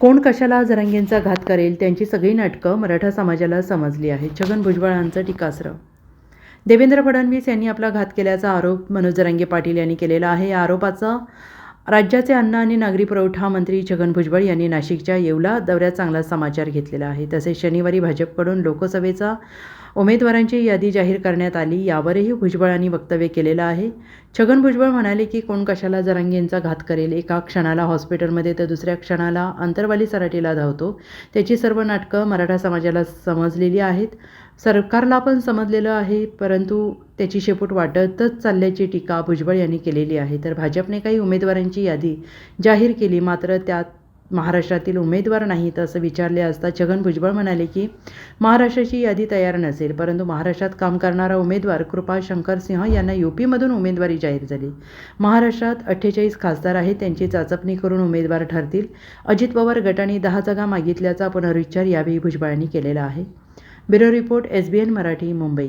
कोण कशाला जरांगेंचा घात करेल? त्यांची सगळी नाटकं मराठा समाजाला समजली आहेत. छगन भुजबळांचं टीकास्त्र देवेंद्र फडणवीस यांनी आपला घात केल्याचा आरोप मनोज जरांगे पाटील यांनी केलेला आहे. या आरोपाचा राज्याचे अन्न आणि नागरी पुरवठा मंत्री छगन भुजबळ यांनी नाशिकच्या येवला दौऱ्यात चांगला समाचार घेतलेला आहे. तसेच शनिवारी भाजपकडून लोकसभेचा उमेदवारांची यादी जाहीर करण्यात आली यावरही भुजबळांनी वक्तव्य केलेलं आहे. छगन भुजबळ म्हणाले की कोण कशाला जरांगेंचा घात करेल? एका क्षणाला हॉस्पिटलमध्ये तर दुसऱ्या क्षणाला अंतरवाली सराटीला धावतो. त्याची सर्व नाटकं मराठा समाजाला समजलेली आहेत. सरकारला पण समजलेलं आहे परंतु त्याची शेपूट वाटतच चालल्याची टीका भुजबळ यांनी केलेली आहे. तर भाजपने काही उमेदवारांची यादी जाहीर केली मात्र त्यात महाराष्ट्रातील उमेदवार नाहीत असं विचारले असता छगन भुजबळ म्हणाले की महाराष्ट्राची यादी तयार नसेल परंतु महाराष्ट्रात काम करणारा उमेदवार कृपा शंकर सिंह यांना यूपीमधून उमेदवारी जाहीर झाली. महाराष्ट्रात अठ्ठेचाळीस खासदार आहेत त्यांची चाचपणी करून उमेदवार ठरतील. अजित पवार गटाने दहा जागा मागितल्याचा पुनरुच्चार यावेळी भुजबळांनी केलेला आहे. Bureau report S B N Marathi Mumbai.